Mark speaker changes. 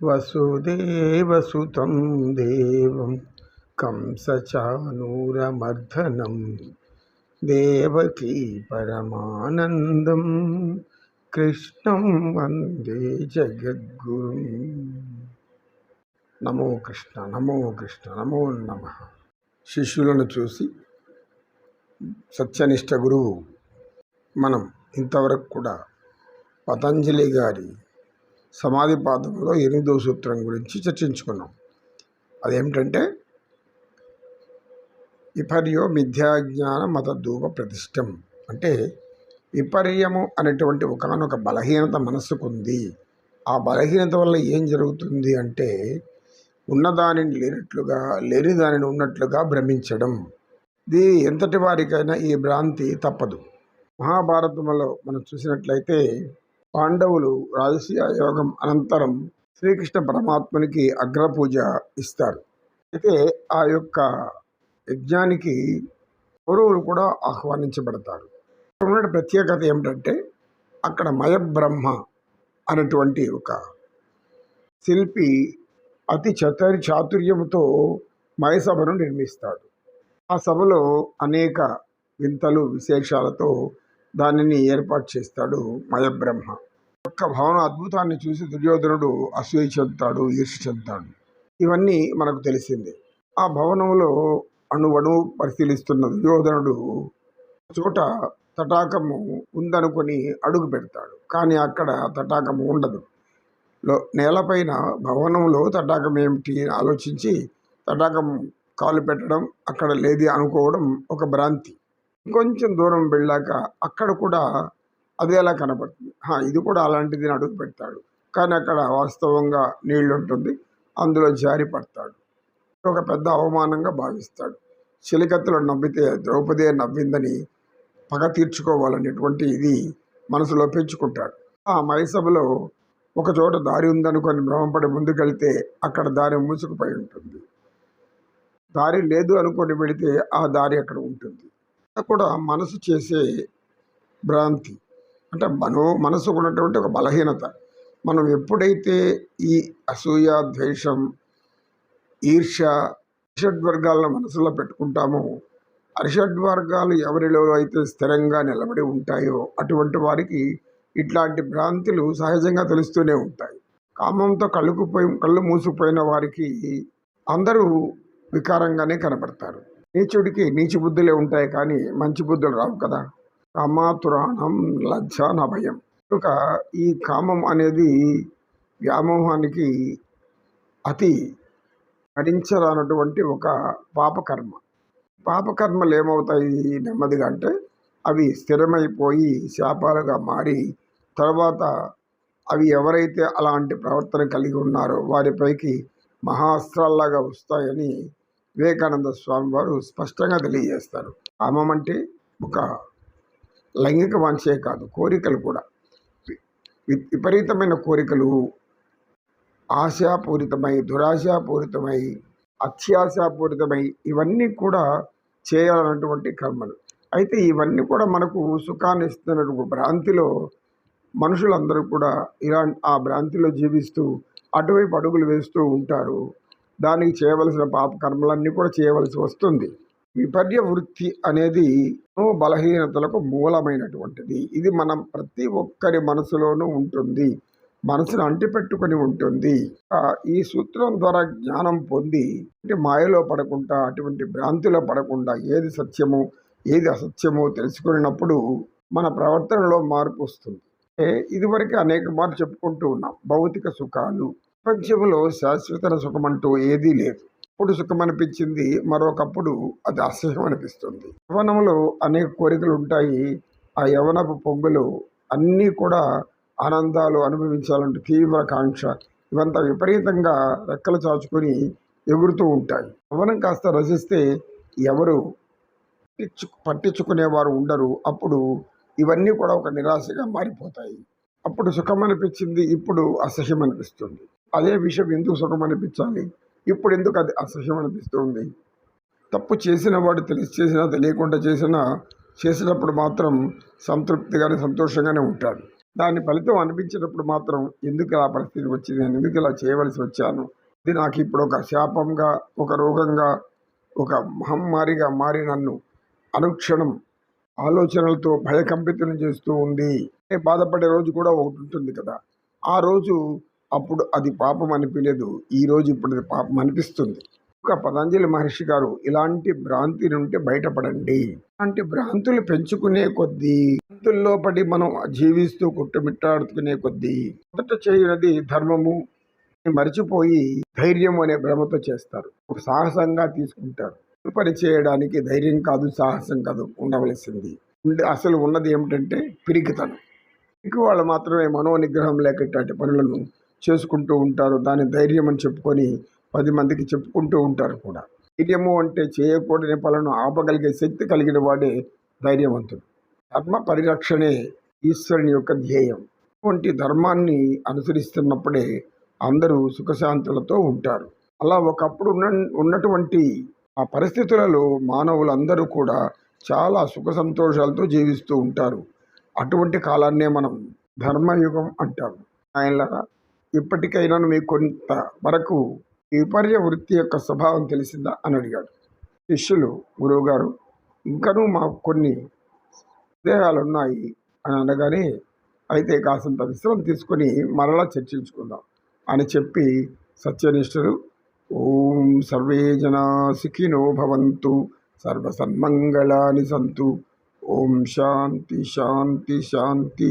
Speaker 1: వసుదేవసుతం దేవం కంసచానూరమర్ధనం దేవకీ పరమానందం కృష్ణం వందే జగద్గురు నమో కృష్ణ నమో కృష్ణ నమో నమ శిష్యులను చూసి సత్యనిష్ట గురువు మనం ఇంతవరకు కూడా పతంజలి గారి సమాధి పాదంలో ఎనిమిదో సూత్రం గురించి చర్చించుకున్నాం. అదేమిటంటే విపర్యో మిథ్యాజ్ఞాన మత ధూప ప్రతిష్టం. అంటే విపర్యము అనేటువంటి ఒకనొక బలహీనత మనసుకుంది ఆ బలహీనత వల్ల ఏం జరుగుతుంది అంటే ఉన్నదానిని లేనట్లుగా లేని దానిని ఉన్నట్లుగా భ్రమించడం. ఇది ఎంతటి వారికైనా ఈ భ్రాంతి తప్పదు. మహాభారతంలో మనం చూసినట్లయితే పాండవులు రాజసీయ యోగం అనంతరం శ్రీకృష్ణ పరమాత్మనికి అగ్రపూజ ఇస్తారు. అయితే ఆ యొక్క యజ్ఞానికి కౌరవులు కూడా ఆహ్వానించబడతారు. ఉన్న ప్రత్యేకత ఏమిటంటే అక్కడ మయబ్రహ్మ అనేటువంటి ఒక శిల్పి అతి చతరి చాతుర్యముతో మయసభను నిర్మిస్తాడు. ఆ సభలో అనేక వింతలు విశేషాలతో దానిని ఏర్పాటు చేస్తాడు మయబ్రహ్మ. ఒక్క భవన అద్భుతాన్ని చూసి దుర్యోధనుడు అసూయ చెందుతాడు ఈర్ష చెందుతాడు. ఇవన్నీ మనకు తెలిసింది. ఆ భవనంలో అణువణు పరిశీలిస్తున్న దుర్యోధనుడు చోట తటాకము ఉందనుకొని అడుగు పెడతాడు. కానీ అక్కడ తటాకము ఉండదు. లో నేలపైన భవనంలో తటాకం ఏమిటి ఆలోచించి తటాకం కాలు పెట్టడం అక్కడ లేది అనుకోవడం ఒక భ్రాంతి. ఇంకొంచెం దూరం వెళ్ళాక అక్కడ కూడా అదే ఎలా కనపడుతుంది. ఇది కూడా అలాంటిది అడుగు పెడతాడు. కానీ అక్కడ వాస్తవంగా నీళ్ళు ఉంటుంది. అందులో జారి పడతాడు. ఒక పెద్ద అవమానంగా భావిస్తాడు. చిలికత్తులు నవ్వితే ద్రౌపది నవ్విందని పగ తీర్చుకోవాలనేటువంటి ఇది మనసులో పెంచుకుంటాడు. ఆ మైసభలో ఒక చోట దారి ఉందనుకొని భ్రమపడి ముందుకెళ్తే అక్కడ దారి మూసుకుపోయి ఉంటుంది. దారి లేదు అనుకొని వెళితే ఆ దారి అక్కడ ఉంటుంది. కూడా మనసు చేసే భ్రాంతి. అంటే మనో మనసుకు ఉన్నటువంటి ఒక బలహీనత. మనం ఎప్పుడైతే ఈ అసూయ ద్వేషం ఈర్ష అరిషడ్వర్గాలను మనసులో పెట్టుకుంటామో అరిషడ్వర్గాలు ఎవరిలో అయితే స్థిరంగా నిలబడి ఉంటాయో అటువంటి వారికి ఇట్లాంటి భ్రాంతులు సహజంగా తెలుస్తూనే ఉంటాయి. కామంతో కళ్ళుకుపోయి కళ్ళు మూసుకుపోయిన వారికి అందరూ వికారంగానే కనబడతారు. నీచుడికి నీచి బుద్ధులే ఉంటాయి కానీ మంచి బుద్ధులు రావు కదా. కామాతురాణం లజ్జ నా భయం. కనుక ఈ కామం అనేది వ్యామోహానికి అతి భరించరానటువంటి ఒక పాపకర్మ. పాపకర్మలు ఏమవుతాయి నెమ్మదిగా అంటే అవి స్థిరమైపోయి శాపాలుగా మారి తర్వాత అవి ఎవరైతే అలాంటి ప్రవర్తన కలిగి ఉన్నారో వారిపైకి మహాస్త్రాల్లాగా వస్తాయని వివేకానంద స్వామి వారు స్పష్టంగా తెలియజేస్తారు. కామం అంటే ఒక లైంగిక వాంఛే కాదు కోరికలు కూడా. విపరీతమైన కోరికలు ఆశాపూరితమై దురాశాపూరితమై అత్యాశాపూరితమై ఇవన్నీ కూడా చేయాలన్నటువంటి కర్మలు. అయితే ఇవన్నీ కూడా మనకు సుఖాన్ని ఇస్తున్నటువంటి భ్రాంతిలో మనుషులందరూ కూడా ఇలా ఆ భ్రాంతిలో జీవిస్తూ అటువైపు అడుగులు వేస్తూ ఉంటారు. దానికి చేయవలసిన పాప కర్మలన్నీ కూడా చేయవలసి వస్తుంది. విపర్య వృత్తి అనేది బలహీనతలకు మూలమైనటువంటిది. ఇది మనం ప్రతి ఒక్కరి మనసులోనూ ఉంటుంది. మనసును అంటిపెట్టుకొని ఉంటుంది. ఈ సూత్రం ద్వారా జ్ఞానం పొంది మాయలో పడకుండా అటువంటి భ్రాంతిలో పడకుండా ఏది సత్యమో ఏది అసత్యమో తెలుసుకున్నప్పుడు మన ప్రవర్తనలో మార్పు వస్తుంది. ఇదివరకు అనేక మార్లు చెప్పుకుంటూ ఉన్నాం. భౌతిక సుఖాలు ప్రపంచంలో శాశ్వత సుఖం అంటూ ఏదీ లేదు. ఇప్పుడు సుఖం అనిపించింది మరొకప్పుడు అది అసహ్యం అనిపిస్తుంది యవనంలో అనేక కోరికలు ఉంటాయి ఆ యవనపు పొంగులు అన్నీ కూడా ఆనందాలు అనుభవించాలంటే తీవ్ర కాంక్ష. ఇవంతా విపరీతంగా రెక్కలు చాచుకొని ఎగురుతూ ఉంటాయి. యవనం కాస్త రచిస్తే ఎవరు పట్టించు పట్టించుకునేవారు ఉండరు. అప్పుడు ఇవన్నీ కూడా ఒక నిరాశగా మారిపోతాయి. అప్పుడు సుఖం అనిపించింది ఇప్పుడు అసహ్యం అనిపిస్తుంది అదే విషయం ఎందుకు సుఖం అనిపించాలి ఇప్పుడు ఎందుకు అది అసహ్యం అనిపిస్తుంది తప్పు చేసిన వాడు తెలిసి చేసినా తెలియకుండా చేసినా చేసినప్పుడు మాత్రం సంతృప్తిగానే సంతోషంగానే ఉంటాడు. దాని ఫలితం అనిపించినప్పుడు మాత్రం ఎందుకు ఇలా పరిస్థితి వచ్చింది? నేను ఎందుకు ఇలా చేయవలసి వచ్చాను? ఇది నాకు ఇప్పుడు ఒక శాపంగా ఒక రోగంగా ఒక మహమ్మారిగా మారి నన్ను అనుక్షణం ఆలోచనలతో భయకంపితులను చేస్తూ ఉంది. బాధపడే రోజు కూడా ఒకటి ఉంటుంది కదా. ఆ రోజు అప్పుడు అది పాపం అనిపించలేదు. ఈ రోజు ఇప్పుడు అది పాపం అనిపిస్తుంది. ఒక పతంజలి మహర్షి గారు ఇలాంటి భ్రాంతి నుండి బయటపడండి. ఇలాంటి భ్రాంతులు పెంచుకునే కొద్దీ భ్రాంతుల్లో పడి మనం జీవిస్తూ కుట్టుమిట్టాడుకునే కొద్దీ మొదట చేయనది ధర్మము. మరిచిపోయి ధైర్యం అనే భ్రమతో చేస్తారు. ఒక సాహసంగా తీసుకుంటారు. పని చేయడానికి ధైర్యం కాదు సాహసం కాదు ఉండవలసింది. అసలు ఉన్నది ఏమిటంటే పిరికితనం. పిరికి వాళ్ళు మాత్రమే మనో నిగ్రహం లేక ఇట్లాంటి పనులను చేసుకుంటూ ఉంటారు. దాని ధైర్యం అని చెప్పుకొని పది మందికి చెప్పుకుంటూ ఉంటారు కూడా. ధైర్యము అంటే చేయకూడని పనులను ఆపగలిగే శక్తి కలిగిన వాడే ధైర్యవంతుడు. ధర్మ పరిరక్షణే ఈశ్వరుని యొక్క ధ్యేయం. ఇటువంటి ధర్మాన్ని అనుసరిస్తున్నప్పుడే అందరూ సుఖశాంతులతో ఉంటారు. అలా ఒకప్పుడు ఉన్న ఉన్నటువంటి ఆ పరిస్థితులలో మానవులందరూ కూడా చాలా సుఖ సంతోషాలతో జీవిస్తూ ఉంటారు. అటువంటి కాలాన్నే మనం ధర్మయుగం అంటాము. ఆయన ఇప్పటికైనా మీకు కొంత వరకు విపర్య వృత్తి యొక్క స్వభావం తెలిసిందా అని అడిగాడు. శిష్యులు గురువుగారు ఇంకనూ మాకు కొన్ని సందేహాలు ఉన్నాయి అని అనగానే అయితే కాసంత విశ్రమం తీసుకొని మరలా చర్చించుకుందాం అని చెప్పి సత్యనిష్ఠులు ఓం సర్వే జనా సుఖినో భవంతు సర్వసన్మంగళాని సంతు ఓం శాంతి శాంతి శాంతి